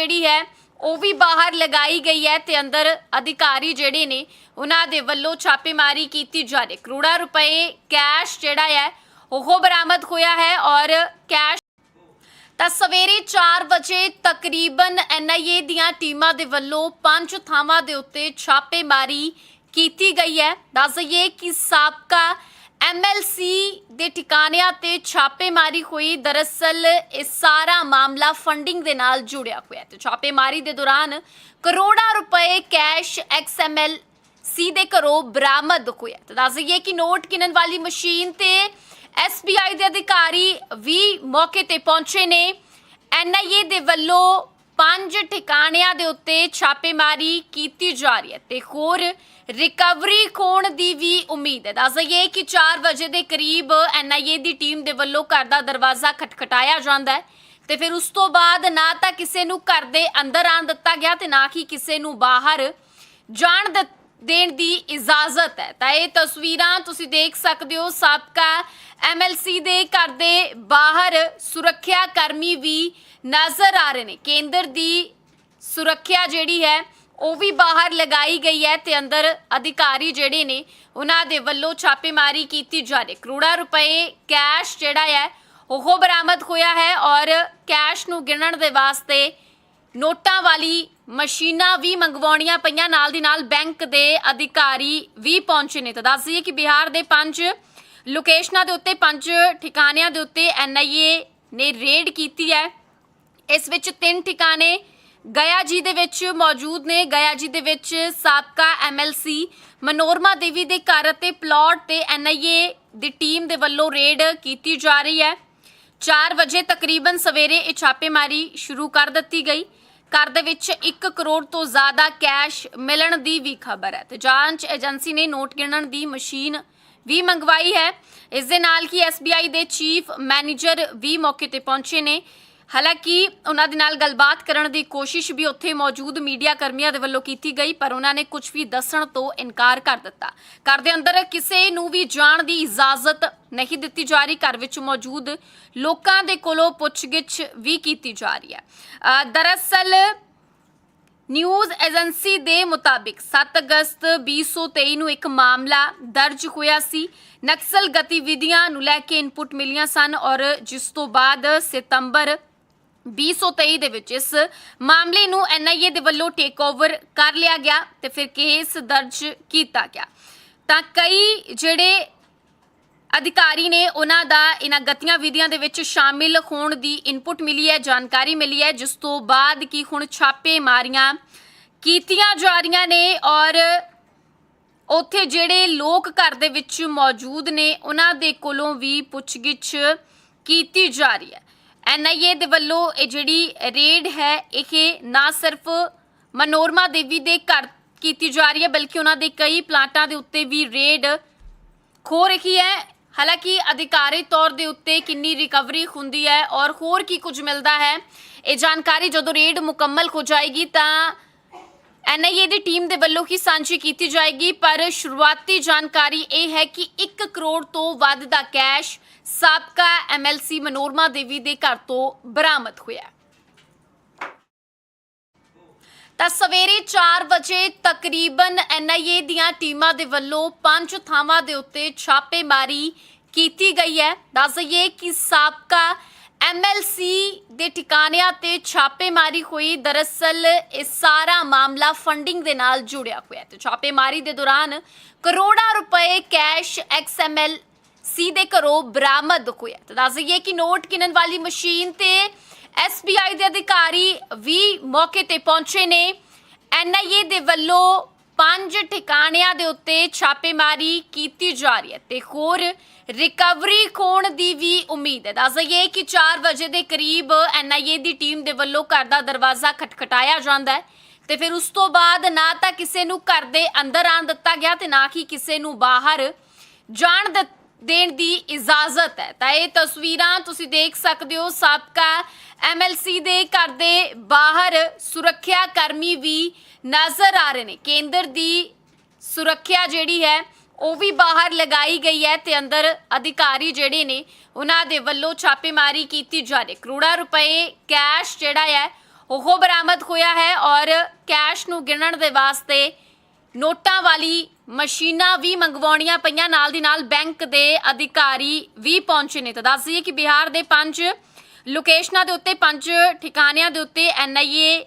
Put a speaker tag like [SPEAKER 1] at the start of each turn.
[SPEAKER 1] ਜਿਹੜੀ ਹੈ, ਉਹ ਵੀ ਬਾਹਰ ਲਗਾਈ ਗਈ ਹੈ ਤੇ ਅੰਦਰ ਅਧਿਕਾਰੀ ਜਿਹੜੇ ਨੇ, ਉਹਨਾਂ ਦੇ ਵੱਲੋਂ ਛਾਪੇਮਾਰੀ ਕੀਤੀ ਜਾ ਰਹੀ ਹੈ। ਰੁਪਏ ਕੈਸ਼ ਜਿਹੜਾ ਹੈ, ਉਹ ਬਰਾਮਦ ਹੋਇਆ ਹੈ ਔਰ ਕੈਸ਼ ਤਾਂ ਸਵੇਰੇ 4 ਵਜੇ ਤਕਰੀਬਨ ਐਨਆਈਏ ਦੀਆਂ ਟੀਮਾਂ ਦੇ ਵੱਲੋਂ ਪੰਜ ਥਾਵਾਂ ਦੇ ਉੱਤੇ ਛਾਪੇਮਾਰੀ ਕੀਤੀ ਗਈ ਹੈ ਦੱਸ ਦਈਏ ਕਿ ਸਾਬਕਾ ਐਮਐਲਸੀ ਦੇ ਟਿਕਾਣਿਆਂ ਤੇ ਛਾਪੇਮਾਰੀ ਹੋਈ। ਦਰਅਸਲ ਇਹ ਸਾਰਾ ਮਾਮਲਾ ਫੰਡਿੰਗ ਦੇ ਨਾਲ ਜੁੜਿਆ ਹੋਇਆ ਤੇ ਛਾਪੇਮਾਰੀ ਦੇ ਦੌਰਾਨ ਕਰੋੜਾਂ ਰੁਪਏ ਕੈਸ਼ ਐਕਸਐਮਐਲ ਸੀ ਦੇ ਘਰੋਂ ਬਰਾਮਦ ਹੋਇਆ ਤੇ ਦੱਸ ਦਈਏ ਕਿ ਨੋਟ ਗਿਣਨ ਵਾਲੀ ਮਸ਼ੀਨ ਤੇ ਐਸਬੀਆਈ ਦੇ ਅਧਿਕਾਰੀ ਵੀ ਮੌਕੇ ਤੇ ਪਹੁੰਚੇ ਨੇ। ਐਨਆਈਏ ਦੇ ਵੱਲੋਂ ਪੰਜ ਠਿਕਾਣਿਆਂ ਦੇ ਉੱਤੇ ਛਾਪੇਮਾਰੀ ਕੀਤੀ ਜਾ ਰਹੀ ਹੈ ਤੇ ਹੋਰ ਰਿਕਵਰੀ ਖੋਣ ਦੀ ਵੀ ਉਮੀਦ ਹੈ। ਦੱਸ ਦਈਏ ਕਿ 4 ਵਜੇ ਦੇ ਕਰੀਬ ਐਨਆਈਏ ਦੀ ਟੀਮ ਦੇ ਵੱਲੋਂ ਘਰ ਦਾ ਦਰਵਾਜ਼ਾ ਖਟਖਟਾਇਆ ਜਾਂਦਾ ਹੈ ਤੇ ਫਿਰ ਉਸ ਤੋਂ ਬਾਅਦ ਨਾ ਤਾਂ ਕਿਸੇ ਨੂੰ ਘਰ ਦੇ ਅੰਦਰ ਆਣ ਦਿੱਤਾ ਗਿਆ ਤੇ ਨਾ ਹੀ ਕਿਸੇ ਨੂੰ ਬਾਹਰ ਜਾਣ ਦਿੱ- ਦੇਣ ਦੀ ਇਜਾਜ਼ਤ ਹੈ ਤਾਂ ਇਹ ਤਸਵੀਰਾਂ ਤੁਸੀਂ ਦੇਖ ਸਕਦੇ ਹੋ, ਸਾਬਕਾ ਐਮਐਲਸੀ ਦੇ ਘਰ ਦੇ ਬਾਹਰ ਸੁਰੱਖਿਆ ਕਰਮੀ ਵੀ ਨਜ਼ਰ ਆ ਰਹੇ ਨੇ ਕੇਂਦਰ ਦੀ ਸੁਰੱਖਿਆ ਜਿਹੜੀ ਹੈ, ਉਹ ਵੀ ਬਾਹਰ ਲਗਾਈ ਗਈ ਹੈ ਤੇ ਅੰਦਰ ਅਧਿਕਾਰੀ ਜਿਹੜੇ ਨੇ, ਉਹਨਾਂ ਦੇ ਵੱਲੋਂ ਛਾਪੇਮਾਰੀ ਕੀਤੀ ਜਾ ਰਹੀ ਹੈ। ਕਰੋੜਾਂ ਰੁਪਏ ਕੈਸ਼ ਜਿਹੜਾ ਹੈ, ਉਹ ਬਰਾਮਦ ਹੋਇਆ ਹੈ ਔਰ ਕੈਸ਼ ਨੂੰ ਗਿਣਨ ਦੇ ਵਾਸਤੇ ਨੋਟਾਂ ਵਾਲੀ ਮਸ਼ੀਨਾਂ ਵੀ ਮੰਗਵਾਉਣੀਆਂ ਪਈਆਂ। ਨਾਲ ਦੀ ਨਾਲ ਬੈਂਕ ਦੇ ਅਧਿਕਾਰੀ ਵੀ ਪਹੁੰਚੇ ਨੇ। ਤਾਂ ਦੱਸ ਦਈਏ ਕਿ ਬਿਹਾਰ ਦੇ ਪੰਜ ਲੋਕੇਸ਼ਨਾਂ ਦੇ ਉੱਤੇ, ਪੰਜ ਠਿਕਾਣਿਆਂ ਦੇ ਉੱਤੇ ਐਨਆਈਏ ਨੇ ਰੇਡ ਕੀਤੀ ਹੈ। ਇਸ ਵਿੱਚ ਤਿੰਨ ਠਿਕਾਣੇ ਗਿਆ ਜੀ ਦੇ ਵਿੱਚ ਮੌਜੂਦ ਨੇ। ਗਿਆ ਜੀ ਦੇ ਵਿੱਚ ਸਾਬਕਾ ਐਮਐਲਸੀ ਮਨੋਰਮਾ ਦੇਵੀ ਦੇ ਘਰ ਅਤੇ ਪਲਾਟ ਤੇ ਐਨਆਈਏ ਦੀ ਟੀਮ ਦੇ ਵੱਲੋਂ ਰੇਡ ਕੀਤੀ ਜਾ ਰਹੀ ਹੈ। 4 ਵਜੇ ਤਕਰੀਬਨ ਸਵੇਰੇ ਇਹ ਛਾਪੇਮਾਰੀ ਸ਼ੁਰੂ ਕਰ ਦਿੱਤੀ ਗਈ। ਘਰ ਦੇ ਵਿੱਚ 1 ਕਰੋੜ ਤੋਂ ਜ਼ਿਆਦਾ ਕੈਸ਼ ਮਿਲਣ ਦੀ ਵੀ ਖਬਰ ਹੈ। ਤੇ ਜਾਂਚ ਏਜੰਸੀ ਨੇ ਨੋਟ ਗਿਣਨ ਦੀ ਮਸ਼ੀਨ ਵੀ ਮੰਗਵਾਈ ਹੈ। ਇਸ ਦੇ ਨਾਲ ਹੀ ਐਸਬੀਆਈ ਦੇ ਚੀਫ ਮੈਨੇਜਰ ਵੀ ਮੌਕੇ ਤੇ ਪਹੁੰਚੇ ਨੇ। ਹਾਲਾਂਕਿ ਉਹਨਾਂ ਦੇ ਨਾਲ ਗੱਲਬਾਤ ਕਰਨ ਦੀ ਕੋਸ਼ਿਸ਼ ਵੀ ਉੱਥੇ ਮੌਜੂਦ ਮੀਡੀਆ ਕਰਮੀਆਂ ਦੇ ਵੱਲੋਂ ਕੀਤੀ ਗਈ, ਪਰ ਉਹਨਾਂ ਨੇ ਕੁਝ ਵੀ ਦੱਸਣ ਤੋਂ ਇਨਕਾਰ ਕਰ ਦਿੱਤਾ। ਘਰ ਦੇ ਅੰਦਰ ਕਿਸੇ ਨੂੰ ਵੀ ਜਾਣ ਦੀ ਇਜਾਜ਼ਤ ਨਹੀਂ ਦਿੱਤੀ ਜਾ ਰਹੀ। ਘਰ ਵਿੱਚ ਮੌਜੂਦ ਲੋਕਾਂ ਦੇ ਕੋਲੋਂ ਪੁੱਛਗਿੱਛ ਵੀ ਕੀਤੀ ਜਾ ਰਹੀ ਹੈ। ਦਰਅਸਲ ਨਿਊਜ਼ ਏਜੰਸੀ ਦੇ ਮੁਤਾਬਿਕ 7 ਅਗਸਤ 2023 ਨੂੰ ਇੱਕ ਮਾਮਲਾ ਦਰਜ ਹੋਇਆ ਸੀ। ਨਕਸਲ ਗਤੀਵਿਧੀਆਂ ਨੂੰ ਲੈ ਕੇ ਇਨਪੁਟ ਮਿਲੀਆਂ ਸਨ ਔਰ ਜਿਸ ਤੋਂ ਬਾਅਦ ਸਤੰਬਰ 2023 ਦੇ ਵਿੱਚ ਇਸ ਮਾਮਲੇ ਨੂੰ ਐਨਆਈਏ ਦੇ ਵੱਲੋਂ ਟੇਕ ਓਵਰ ਕਰ ਲਿਆ ਗਿਆ ਤੇ ਫਿਰ ਕੇਸ ਦਰਜ ਕੀਤਾ ਗਿਆ। ਤਾਂ ਕਈ ਜਿਹੜੇ ਅਧਿਕਾਰੀ ਨੇ ਉਹਨਾਂ ਦਾ ਇਹਨਾਂ ਗਤੀਆਂ ਵਿਧੀਆਂ ਦੇ ਵਿੱਚ ਸ਼ਾਮਿਲ ਹੋਣ ਦੀ ਇਨਪੁਟ ਮਿਲੀ ਹੈ, ਜਾਣਕਾਰੀ ਮਿਲੀ ਹੈ, ਜਿਸ ਤੋਂ ਬਾਅਦ ਕੀ ਹੁਣ ਛਾਪੇ ਮਾਰੀਆਂ ਕੀਤੀਆਂ ਜਾ ਰਹੀਆਂ ਨੇ ਔਰ ਉੱਥੇ ਜਿਹੜੇ ਲੋਕ ਘਰ ਦੇ ਵਿੱਚ ਮੌਜੂਦ ਨੇ, ਉਹਨਾਂ ਦੇ ਕੋਲੋਂ ਵੀ ਪੁੱਛਗਿੱਛ ਕੀਤੀ ਜਾ ਰਹੀ ਹੈ। ਐਨਆਈਏ ਦੇ ਵੱਲੋਂ ਇਹ ਜਿਹੜੀ ਰੇਡ ਹੈ, ਇਹ ਨਾ ਸਿਰਫ ਮਨੋਰਮਾ ਦੇਵੀ ਦੇ ਘਰ ਕੀਤੀ ਜਾ ਰਹੀ ਹੈ, ਬਲਕਿ ਉਹਨਾਂ ਦੇ ਕਈ ਪਲਾਂਟਾਂ ਦੇ ਉੱਤੇ ਵੀ ਰੇਡ ਖੋ ਰਹੀ ਹੈ। ਹਾਲਾਂਕਿ ਅਧਿਕਾਰੀ ਤੌਰ ਦੇ ਉੱਤੇ ਕਿੰਨੀ ਰਿਕਵਰੀ ਹੁੰਦੀ ਹੈ ਔਰ ਹੋਰ ਕੀ ਕੁਝ ਮਿਲਦਾ ਹੈ, ਇਹ ਜਾਣਕਾਰੀ ਜਦੋਂ ਰੇਡ ਮੁਕੰਮਲ ਹੋ ਜਾਏਗੀ ਤਾਂ ਐਨਆਈਏ ਦੀ ਟੀਮ ਦੇ ਵੱਲੋਂ ਹੀ ਸਾਂਝੀ ਕੀਤੀ ਜਾਏਗੀ, ਪਰ ਸ਼ੁਰੂਆਤੀ ਜਾਣਕਾਰੀ ਇਹ ਹੈ ਕਿ 1 ਕਰੋੜ ਤੋਂ ਵੱਧ ਦਾ ਕੈਸ਼ ਸਾਬਕਾ ਐਮਐਲਸੀ ਮਨੋਰਮਾ ਦੇਵੀ ਦੇ ਘਰ ਤੋਂ ਬਰਾਮਦ ਹੋਇਆ ਹੈ। ਤਾਂ ਸਵੇਰੇ 4 ਵਜੇ ਤਕਰੀਬਨ ਐਨਆਈਏ ਦੀਆਂ ਟੀਮਾਂ ਦੇ ਵੱਲੋਂ ਪੰਜ ਥਾਵਾਂ ਦੇ ਉੱਤੇ ਛਾਪੇਮਾਰੀ ਕੀਤੀ ਗਈ ਹੈ ਦੱਸ ਦਈਏ ਕਿ ਸਾਬਕਾ ਐਮਐਲਸੀ ਦੇ ਟਿਕਾਣਿਆਂ ਤੇ ਛਾਪੇਮਾਰੀ ਹੋਈ। ਦਰਅਸਲ ਇਹ ਸਾਰਾ ਮਾਮਲਾ ਫੰਡਿੰਗ ਦੇ ਨਾਲ ਜੁੜਿਆ ਹੋਇਆ ਤੇ ਛਾਪੇਮਾਰੀ ਦੇ ਦੌਰਾਨ ਕਰੋੜਾਂ ਰੁਪਏ ਕੈਸ਼ ਐਕਸਐਮਐਲ ਸੀ ਦੇ ਘਰੋਂ ਬਰਾਮਦ ਹੋਇਆ ਤੇ ਦੱਸ ਦਈਏ ਕਿ ਨੋਟ ਗਿਣਨ ਵਾਲੀ ਮਸ਼ੀਨ ਤੇ ਐਸਬੀਆਈ ਦੇ ਅਧਿਕਾਰੀ ਵੀ ਮੌਕੇ ਤੇ ਪਹੁੰਚੇ ਨੇ। ਐਨਆਈਏ ਦੇ ਵੱਲੋਂ ਪੰਜ ਠਿਕਾਣਿਆਂ ਦੇ ਉੱਤੇ ਛਾਪੇਮਾਰੀ ਕੀਤੀ ਜਾ ਰਹੀ ਹੈ ਤੇ ਹੋਰ ਰਿਕਵਰੀ ਖੋਣ ਦੀ ਵੀ ਉਮੀਦ ਹੈ। ਦੱਸ ਦਈਏ ਕਿ 4 ਵਜੇ ਦੇ ਕਰੀਬ ਐਨਆਈਏ ਦੀ ਟੀਮ ਦੇ ਵੱਲੋਂ ਘਰ ਦਾ ਦਰਵਾਜ਼ਾ ਖਟਖਟਾਇਆ ਜਾਂਦਾ ਹੈ ਤੇ ਫਿਰ ਉਸ ਤੋਂ ਬਾਅਦ ਨਾ ਤਾਂ ਕਿਸੇ ਨੂੰ ਘਰ ਦੇ ਅੰਦਰ ਆਣ ਦਿੱਤਾ ਗਿਆ ਤੇ ਨਾ ਹੀ ਕਿਸੇ ਨੂੰ ਬਾਹਰ ਜਾਣ ਦਿੱ- ਦੇਣ ਦੀ ਇਜਾਜ਼ਤ ਹੈ। ਤਾਂ ਇਹ ਤਸਵੀਰਾਂ ਤੁਸੀਂ ਦੇਖ ਸਕਦੇ ਹੋ, ਸਾਬਕਾ ਐਮਐਲਸੀ ਦੇ ਘਰ ਦੇ ਬਾਹਰ ਸੁਰੱਖਿਆ ਕਰਮੀ ਵੀ ਨਜ਼ਰ ਆ ਰਹੇ ਨੇ। ਕੇਂਦਰ ਦੀ ਸੁਰੱਖਿਆ ਜਿਹੜੀ ਹੈ, ਉਹ ਵੀ ਬਾਹਰ ਲਗਾਈ ਗਈ ਹੈ ਤੇ ਅੰਦਰ ਅਧਿਕਾਰੀ ਜਿਹੜੇ ਨੇ, ਉਹਨਾਂ ਦੇ ਵੱਲੋਂ ਛਾਪੇਮਾਰੀ ਕੀਤੀ ਜਾ ਰਹੀ ਹੈ। ਕਰੋੜਾਂ ਰੁਪਏ ਕੈਸ਼ ਜਿਹੜਾ ਹੈ, ਉਹ ਬਰਾਮਦ ਹੋਇਆ ਹੈ ਔਰ ਕੈਸ਼ ਨੂੰ ਗਿਣਨ ਦੇ ਵਾਸਤੇ ਨੋਟਾਂ ਵਾਲੀ ਮਸ਼ੀਨਾਂ ਵੀ ਮੰਗਵਾਉਣੀਆਂ ਪਈਆਂ। ਨਾਲ ਦੀ ਨਾਲ ਬੈਂਕ ਦੇ ਅਧਿਕਾਰੀ ਵੀ ਪਹੁੰਚੇ ਨੇ। ਤਾਂ ਦੱਸ ਦਈਏ ਕਿ ਬਿਹਾਰ ਦੇ ਪੰਜ ਲੋਕੇਸ਼ਨਾਂ ਦੇ ਉੱਤੇ, ਪੰਜ ਠਿਕਾਣਿਆਂ ਦੇ ਉੱਤੇ ਐਨਆਈਏ